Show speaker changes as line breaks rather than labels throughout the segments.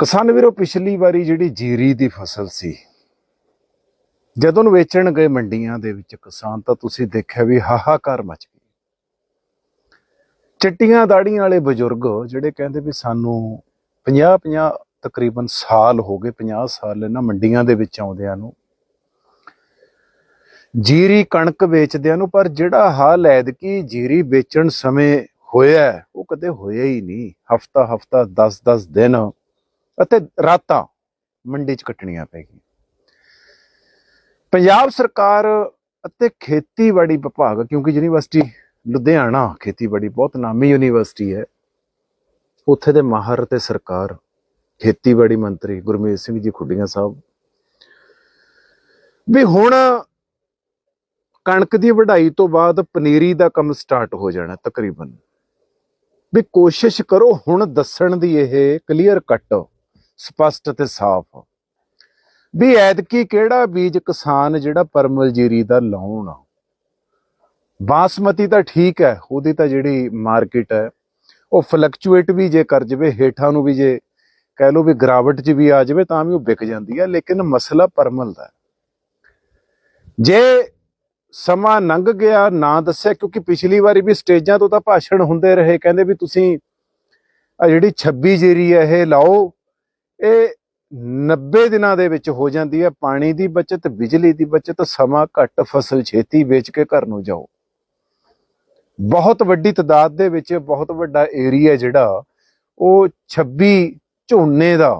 ਕਿਸਾਨ ਵੀਰੋ, ਪਿਛਲੀ ਵਾਰੀ ਜਿਹੜੀ ਜੀਰੀ ਦੀ ਫਸਲ ਸੀ, ਜਦੋਂ ਨੂੰ ਵੇਚਣ ਗਏ ਮੰਡੀਆਂ ਦੇ ਵਿੱਚ ਕਿਸਾਨ, ਤਾਂ ਤੁਸੀਂ ਦੇਖਿਆ ਵੀ ਹਾਹਾਕਾਰ ਮਚ ਗਈ ਚਿੱਟੀਆਂ ਦਾੜੀਆਂ ਵਾਲੇ ਬਜ਼ੁਰਗ ਜਿਹੜੇ ਕਹਿੰਦੇ ਵੀ ਸਾਨੂੰ 50 50 ਤਕਰੀਬਨ ਸਾਲ ਹੋ ਗਏ 50 ਸਾਲ ਇਹਨਾਂ ਮੰਡੀਆਂ ਦੇ ਵਿੱਚ ਆਉਂਦਿਆਂ ਨੂੰ। ਜੀਰੀ ਕਣਕ ਵੇਚਦਿਆਂ ਨੂੰ, ਪਰ ਜਿਹੜਾ ਹਾਲ ਐਦਕੀ ਜੀਰੀ ਵੇਚਣ ਸਮੇਂ ਹੋਇਆ, ਉਹ ਕਦੇ ਹੋਇਆ ਹੀ ਨਹੀਂ। ਹਫਤਾ ਹਫਤਾ 10 10 ਦਿਨ ਅਤੇ ਰਾਤਾਂ ਮੰਡੀ 'ਚ ਕੱਟਣੀਆਂ ਪੈ ਗਈਆਂ। ਪੰਜਾਬ ਸਰਕਾਰ ਅਤੇ ਖੇਤੀਬਾੜੀ ਵਿਭਾਗ, ਕਿਉਂਕਿ ਯੂਨੀਵਰਸਿਟੀ ਲੁਧਿਆਣਾ ਖੇਤੀਬਾੜੀ ਬਹੁਤ ਨਾਮੀ ਯੂਨੀਵਰਸਿਟੀ ਹੈ, ਉੱਥੇ ਦੇ ਮਾਹਰ ਤੇ ਸਰਕਾਰ, ਖੇਤੀਬਾੜੀ ਮੰਤਰੀ ਗੁਰਮੀਤ ਸਿੰਘ ਜੀ ਖੁੱਡੀਆਂ ਸਾਹਿਬ। ਵੀ ਹੁਣ ਕਣਕ ਦੀ ਵਢਾਈ ਤੋਂ ਬਾਅਦ ਪਨੀਰੀ ਦਾ ਕੰਮ ਸਟਾਰਟ ਹੋ ਜਾਣਾ ਤਕਰੀਬਨ। ਵੀ ਕੋਸ਼ਿਸ਼ ਕਰੋ ਹੁਣ ਦੱਸਣ ਦੀ ਇਹ ਕਲੀਅਰ ਕੱਟ ਸਪਸ਼ਟ ਤੇ ਸਾਫ਼ ਵੀ ਐਤਕੀ ਕਿਹੜਾ ਬੀਜ ਕਿਸਾਨ ਜਿਹੜਾ ਪਰਮਲ ਜੀਰੀ ਦਾ ਲਾਉਣ ਬਾਸਮਤੀ ਤਾਂ ਠੀਕ ਹੈ ਉਹਦੀ ਤਾਂ ਜਿਹੜੀ ਮਾਰਕੀਟ ਹੈ ਉਹ ਫਲਕਚੁਏਟ ਵੀ ਜੇ ਕਰ ਜਵੇ, ਹੇਠਾਂ ਨੂੰ ਵੀ ਜੇ ਕਹਿ ਲਓ ਵੀ ਗਰਾਵਟ 'ਚ ਵੀ ਆ ਜਾਵੇ, ਤਾਂ ਵੀ ਉਹ ਵਿਕ ਜਾਂਦੀ ਹੈ ਲੇਕਿਨ ਮਸਲਾ ਪਰਮਲ ਦਾ ਜੇ ਸਮਾਂ ਲੰਘ ਗਿਆ, ਨਾ ਦੱਸਿਆ, ਕਿਉਂਕਿ ਪਿਛਲੀ ਵਾਰੀ ਵੀ ਸਟੇਜਾਂ ਤੋਂ ਤਾਂ ਭਾਸ਼ਣ ਹੁੰਦੇ ਰਹੇ, ਕਹਿੰਦੇ ਵੀ ਤੁਸੀਂ ਆ ਜਿਹੜੀ 26 ਜੀਰੀ ਹੈ ਇਹ ਲਾਓ ਇਹ 90 ਦਿਨਾਂ ਦੇ ਵਿੱਚ ਹੋ ਜਾਂਦੀ ਹੈ। ਪਾਣੀ ਦੀ ਬਚਤ, ਬਿਜਲੀ ਦੀ ਬਚਤ, ਸਮਾਂ ਘੱਟ, ਫਸਲ ਛੇਤੀ ਵੇਚ ਕੇ ਘਰ ਨੂੰ ਜਾਓ। ਬਹੁਤ ਵੱਡੀ ਤਦਾਦ ਦੇ ਵਿੱਚ ਬਹੁਤ ਵੱਡਾ ਏਰੀਆ ਜਿਹੜਾ, ਉਹ 26 ਝੋਨੇ ਦਾ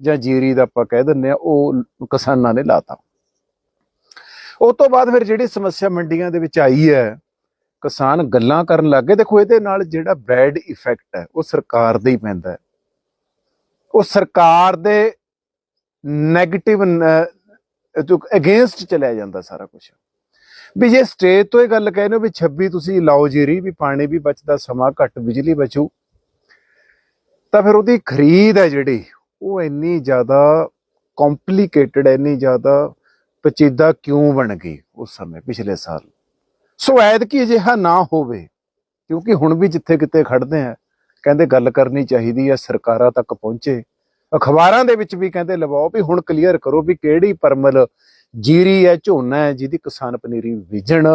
ਜਾਂ ਜੀਰੀ ਦਾ ਆਪਾਂ ਕਹਿ ਦਿੰਦੇ ਆ ਉਹ ਕਿਸਾਨਾਂ ਨੇ ਲਾਤਾ। ਉਸ ਤੋਂ ਬਾਅਦ ਫਿਰ ਜਿਹੜੀ ਸਮੱਸਿਆ ਮੰਡੀਆਂ ਦੇ ਵਿੱਚ ਆਈ ਹੈ, ਕਿਸਾਨ ਗੱਲਾਂ ਕਰਨ ਲੱਗੇ ਦੇਖੋ, ਇਹਦੇ ਨਾਲ ਜਿਹੜਾ ਬੈਡ ਇਫੈਕਟ ਹੈ, ਉਹ ਸਰਕਾਰ ਦੇ ਹੀ ਪੈਂਦਾ ਹੈ। ਉਹ ਸਰਕਾਰ ਦੇ 네ਗੇਟਿਵ ਜੋ ਅਗੇਂਸਟ ਚਲਿਆ ਜਾਂਦਾ ਸਾਰਾ ਕੁਝ ਵੀ ਜੇ ਸਟੇਜ ਤੋਂ ਇਹ ਗੱਲ ਕਹਿੰਦੇ ਹੋ ਵੀ 26 ਤੁਸੀਂ ਲਾਓ ਜੀਰੀ, ਵੀ ਪਾਣੀ ਵੀ ਬਚਦਾ, ਸਮਾਂ ਘੱਟ, ਬਿਜਲੀ ਬਚੂ, ਤਾਂ ਫਿਰ ਉਹਦੀ ਖਰੀਦ ਹੈ ਜਿਹੜੀ, ਉਹ ਇੰਨੀ ਜ਼ਿਆਦਾ ਕੰਪਲਿਕੇਟਡ ਇੰਨੀ ਜ਼ਿਆਦਾ ਪਚੀਦਾ ਕਿਉਂ ਬਣ ਗਈ ਉਸ ਸਮੇਂ, ਪਿਛਲੇ ਸਾਲ? ਸੋ ਐਤਕੀ ਅਜਿਹਾ ਨਾ ਹੋਵੇ, ਕਿਉਂਕਿ ਹੁਣ ਵੀ ਜਿੱਥੇ ਕਿਤੇ ਖੜਦੇ ਆ ਕਹਿੰਦੇ ਗੱਲ ਕਰਨੀ ਚਾਹੀਦੀ ਹੈ ਸਰਕਾਰਾਂ ਤੱਕ ਪਹੁੰਚੇ। ਅਖਬਾਰਾਂ ਦੇ ਵਿੱਚ ਵੀ ਕਹਿੰਦੇ ਲਵਾਓ ਵੀ ਹੁਣ ਕਲੀਅਰ ਕਰੋ ਵੀ ਕਿਹੜੀ ਪਰਮਲ ਜੀਰੀ ਹੈ, ਝੋਨਾ ਹੈ, ਜਿਹਦੀ ਕਿਸਾਨ ਪਨੀਰੀ ਬੀਜਣ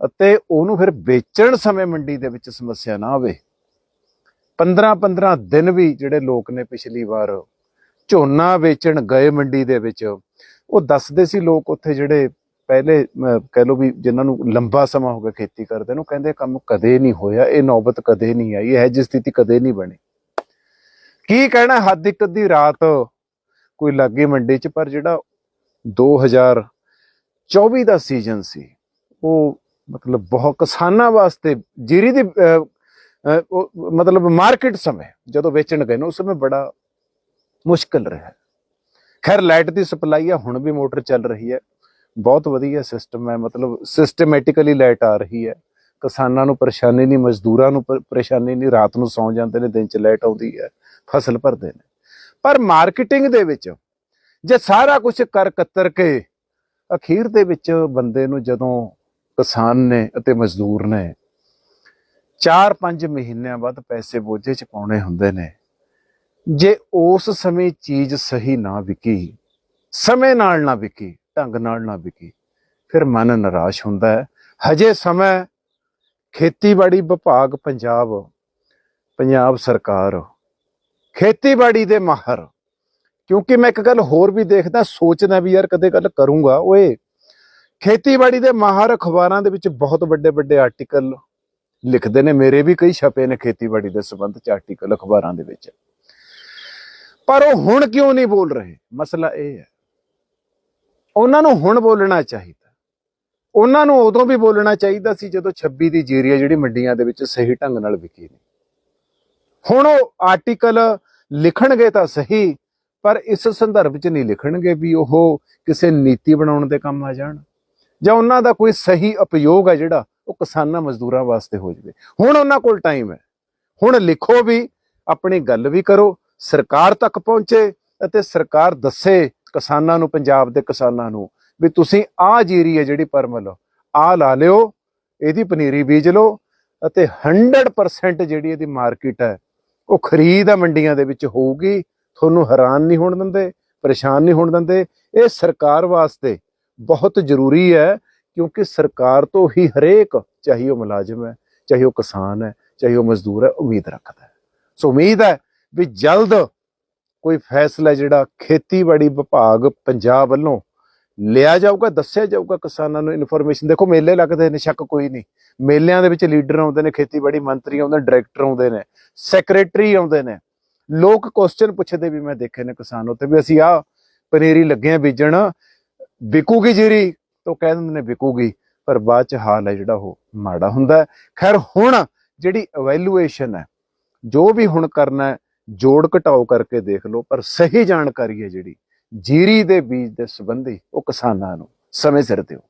ਅਤੇ ਉਹਨੂੰ ਫਿਰ ਵੇਚਣ ਸਮੇਂ ਮੰਡੀ ਦੇ ਵਿੱਚ ਸਮੱਸਿਆ ਨਾ ਆਵੇ। 15 15 ਦਿਨ ਵੀ ਜਿਹੜੇ ਲੋਕ ਨੇ ਪਿਛਲੀ ਵਾਰ ਝੋਨਾ ਵੇਚਣ ਗਏ ਮੰਡੀ ਦੇ ਵਿੱਚ, ਉਹ ਦੱਸਦੇ ਸੀ ਲੋਕ ਉੱਥੇ ਜਿਹੜੇ ਪਹਿਲੇ ਕਹਿ ਲਓ ਵੀ ਜਿਨ੍ਹਾਂ ਨੂੰ ਲੰਬਾ ਸਮਾਂ ਹੋ ਗਿਆ ਖੇਤੀ ਕਰਦੇ ਨੂੰ, ਕਹਿੰਦੇ ਕੰਮ ਕਦੇ ਨਹੀਂ ਹੋਇਆ, ਇਹ ਨੌਬਤ ਕਦੇ ਨਹੀਂ ਆਈ, ਇਹ ਜਿਹੀ ਸਥਿਤੀ ਕਦੇ ਨਹੀਂ ਬਣੀ। ਕੀ ਕਹਿਣਾ ਹੱਦ ਇੱਕ ਅੱਧੀ ਰਾਤ ਕੋਈ ਲੱਗੀ ਮੰਡੀ 'ਚ, ਪਰ ਜਿਹੜਾ 2024 ਦਾ ਸੀਜ਼ਨ ਸੀ, ਉਹ ਮਤਲਬ ਬਹੁਤ ਕਿਸਾਨਾਂ ਵਾਸਤੇ ਜੀਰੀ ਦੀ ਮਤਲਬ ਮਾਰਕੀਟ ਸਮੇਂ ਜਦੋਂ ਵੇਚਣ ਗਏ ਨੇ, ਉਸ ਸਮੇਂ ਬੜਾ ਮੁਸ਼ਕਲ ਰਿਹਾ। ਖੈਰ, ਲਾਈਟ ਦੀ ਸਪਲਾਈ ਆ, ਹੁਣ ਵੀ ਮੋਟਰ ਚੱਲ ਰਹੀ ਹੈ। ਬਹੁਤ ਵਧੀਆ ਸਿਸਟਮ ਹੈ, ਮਤਲਬ ਸਿਸਟਮੈਟਿਕਲੀ ਲਾਈਟ ਆ ਰਹੀ ਹੈ। ਕਿਸਾਨਾਂ ਨੂੰ ਪਰੇਸ਼ਾਨੀ ਨਹੀਂ, ਮਜ਼ਦੂਰਾਂ ਨੂੰ ਪਰੇਸ਼ਾਨੀ ਨਹੀਂ, ਰਾਤ ਨੂੰ ਸੌਂ ਜਾਂਦੇ ਨੇ, ਦਿਨ ਚ ਲਾਈਟ ਆਉਂਦੀ ਹੈ, ਫਸਲ ਭਰਦੇ ਨੇ। ਪਰ ਮਾਰਕੀਟਿੰਗ ਦੇ ਵਿੱਚ ਜੇ ਸਾਰਾ ਕੁਝ ਕਰ ਕਤਰ ਕੇ ਅਖੀਰ ਦੇ ਵਿੱਚ ਬੰਦੇ ਨੂੰ ਜਦੋਂ ਕਿਸਾਨ ਨੇ ਅਤੇ ਮਜ਼ਦੂਰ ਨੇ 4-5 ਮਹੀਨਿਆਂ ਬਾਅਦ ਪੈਸੇ ਬੋਝੇ ਚ ਪਾਉਣੇ ਹੁੰਦੇ ਨੇ, ਜੇ ਉਸ ਸਮੇਂ ਚੀਜ਼ ਸਹੀ ਨਾ ਵਿਕੀ, ਸਮੇਂ ਨਾਲ ਨਾ ਵਿਕੀ ਢੰਗ ਨਾਲ ਨਾ ਵਿਕੀ। ਫਿਰ ਮਨ ਨਿਰਾਸ਼ ਹੁੰਦਾ ਹੈ। ਹਜੇ ਸਮਾਂ ਖੇਤੀਬਾੜੀ ਵਿਭਾਗ ਪੰਜਾਬ ਪੰਜਾਬ ਸਰਕਾਰ। ਖੇਤੀਬਾੜੀ ਦੇ ਮਾਹਰ। ਕਿਉਂਕਿ ਮੈਂ ਇੱਕ ਗੱਲ ਹੋਰ ਵੀ ਦੇਖਦਾ, ਸੋਚਦਾ ਵੀ ਯਾਰ ਕਦੇ ਗੱਲ ਕਰੂੰਗਾ। ਓਏ, ਖੇਤੀਬਾੜੀ ਦੇ ਮਾਹਰ ਅਖਬਾਰਾਂ ਦੇ ਵਿੱਚ ਬਹੁਤ ਵੱਡੇ ਵੱਡੇ ਆਰਟੀਕਲ ਲਿਖਦੇ ਨੇ। ਮੇਰੇ ਵੀ ਕਈ ਛਪੇ ਨੇ ਖੇਤੀਬਾੜੀ ਦੇ ਸੰਬੰਧ ਚ ਆਰਟੀਕਲ ਅਖਬਾਰਾਂ ਦੇ ਵਿੱਚ। ਪਰ ਉਹ ਹੁਣ ਕਿਉਂ ਨਹੀਂ ਬੋਲ ਰਹੇ? ਮਸਲਾ ਇਹ ਹੈ ਉਹਨਾਂ ਨੂੰ ਹੁਣ ਬੋਲਣਾ ਚਾਹੀਦਾ। ਉਹਨਾਂ ਨੂੰ ਉਦੋਂ ਵੀ ਬੋਲਣਾ ਚਾਹੀਦਾ ਸੀ ਜਦੋਂ 26 ਦੀ ਜੀਰੀ ਹੈ ਜਿਹੜੀ ਮੰਡੀਆਂ ਦੇ ਵਿੱਚ ਸਹੀ ਢੰਗ ਨਾਲ ਵਿਕੀ ਨਹੀਂ। ਹੁਣ ਉਹ ਆਰਟੀਕਲ ਲਿਖਣਗੇ ਤਾਂ ਸਹੀ, ਪਰ ਇਸ ਸੰਦਰਭ 'ਚ ਨਹੀਂ ਲਿਖਣਗੇ ਵੀ ਉਹ ਕਿਸੇ ਨੀਤੀ ਬਣਾਉਣ ਦੇ ਕੰਮ ਆ ਜਾਣ। ਜਾਂ ਉਹਨਾਂ ਦਾ ਕੋਈ ਸਹੀ ਉਪਯੋਗ ਹੈ ਜਿਹੜਾ ਉਹ ਕਿਸਾਨਾਂ ਮਜ਼ਦੂਰਾਂ ਵਾਸਤੇ ਹੋ ਜਾਵੇ। ਹੁਣ ਉਹਨਾਂ ਕੋਲ ਟਾਈਮ ਹੈ। ਹੁਣ ਲਿਖੋ ਵੀ, ਆਪਣੀ ਗੱਲ ਵੀ ਕਰੋ, ਸਰਕਾਰ ਤੱਕ ਪਹੁੰਚੇ ਅਤੇ ਸਰਕਾਰ ਦੱਸੇ ਕਿਸਾਨਾਂ ਨੂੰ, ਪੰਜਾਬ ਦੇ ਕਿਸਾਨਾਂ ਨੂੰ, ਵੀ ਤੁਸੀਂ ਆਹ ਜੀਰੀ ਹੈ ਜਿਹੜੀ ਪਰਮਲ ਆਹ ਲਾ ਲਿਓ, ਇਹਦੀ ਪਨੀਰੀ ਬੀਜ ਲਓ ਅਤੇ 100% ਜਿਹੜੀ ਇਹਦੀ ਮਾਰਕੀਟ ਹੈ, ਉਹ ਖਰੀਦ ਆ ਮੰਡੀਆਂ ਦੇ ਵਿੱਚ ਹੋਊਗੀ। ਤੁਹਾਨੂੰ ਹੈਰਾਨ ਨਹੀਂ ਹੋਣ ਦਿੰਦੇ, ਪਰੇਸ਼ਾਨ ਨਹੀਂ ਹੋਣ ਦਿੰਦੇ। ਇਹ ਸਰਕਾਰ ਵਾਸਤੇ ਬਹੁਤ ਜ਼ਰੂਰੀ ਹੈ, ਕਿਉਂਕਿ ਸਰਕਾਰ ਤੋਂ ਹੀ ਹਰੇਕ, ਚਾਹੇ ਉਹ ਮੁਲਾਜ਼ਮ ਹੈ, ਚਾਹੇ ਉਹ ਕਿਸਾਨ ਹੈ, ਚਾਹੇ ਉਹ ਮਜ਼ਦੂਰ ਹੈ, ਉਮੀਦ ਰੱਖਦਾ ਹੈ। ਸੋ ਉਮੀਦ ਹੈ ਵੀ ਜਲਦ ਕੋਈ ਫੈਸਲਾ ਜਿਹੜਾ ਖੇਤੀਬਾੜੀ ਵਿਭਾਗ ਪੰਜਾਬ ਵੱਲੋਂ ਲਿਆ ਜਾਊਗਾ, ਦੱਸਿਆ ਜਾਊਗਾ ਕਿਸਾਨਾਂ ਨੂੰ ਇਨਫੋਰਮੇਸ਼ਨ ਦੇਖੋ ਮੇਲੇ ਲੱਗਦੇ ਨੇ, ਸ਼ੱਕ ਕੋਈ ਨਹੀਂ। ਮੇਲਿਆਂ ਦੇ ਵਿੱਚ ਲੀਡਰ ਆਉਂਦੇ ਨੇ, ਖੇਤੀਬਾੜੀ ਮੰਤਰੀ ਆਉਂਦੇ ਨੇ ਡਾਇਰੈਕਟਰ ਆਉਂਦੇ ਨੇ ਸੈਕਟਰੀ ਆਉਂਦੇ ਨੇ। ਲੋਕ ਕੁਐਸਚਨ ਪੁੱਛਦੇ ਵੀ ਮੈਂ ਦੇਖੇ ਨੇ ਕਿਸਾਨ ਉੱਤੇ ਵੀ ਅਸੀਂ ਆ ਪਨੀਰੀ ਲੱਗੇ ਆ ਬੀਜਣ, ਵਿਕੂਗੀ ਜੀਰੀ? ਤਾਂ ਕਹਿ ਦਿੰਦੇ ਨੇ ਵਿਕੂਗੀ, ਪਰ ਬਾਅਦ ਚ ਹਾਲ ਹੈ ਜਿਹੜਾ ਉਹ ਮਾੜਾ ਹੁੰਦਾ ਖੈਰ ਹੁਣ ਜਿਹੜੀ ਇਵੈਲੂਏਸ਼ਨ ਹੈ, ਜੋ ਵੀ ਹੁਣ ਕਰਨਾ ਹੈ ਜੋੜ ਘਟਾਓ ਕਰਕੇ ਦੇਖ ਲਓ, ਪਰ ਸਹੀ ਜਾਣਕਾਰੀ ਹੈ ਜਿਹੜੀ, ਜੀਰੀ ਦੇ ਬੀਜ ਦੇ ਸੰਬੰਧੀ ਉਹ ਕਿਸਾਨਾਂ ਨੂੰ ਸਮੇਂ ਸਿਰ ਦਿਓ।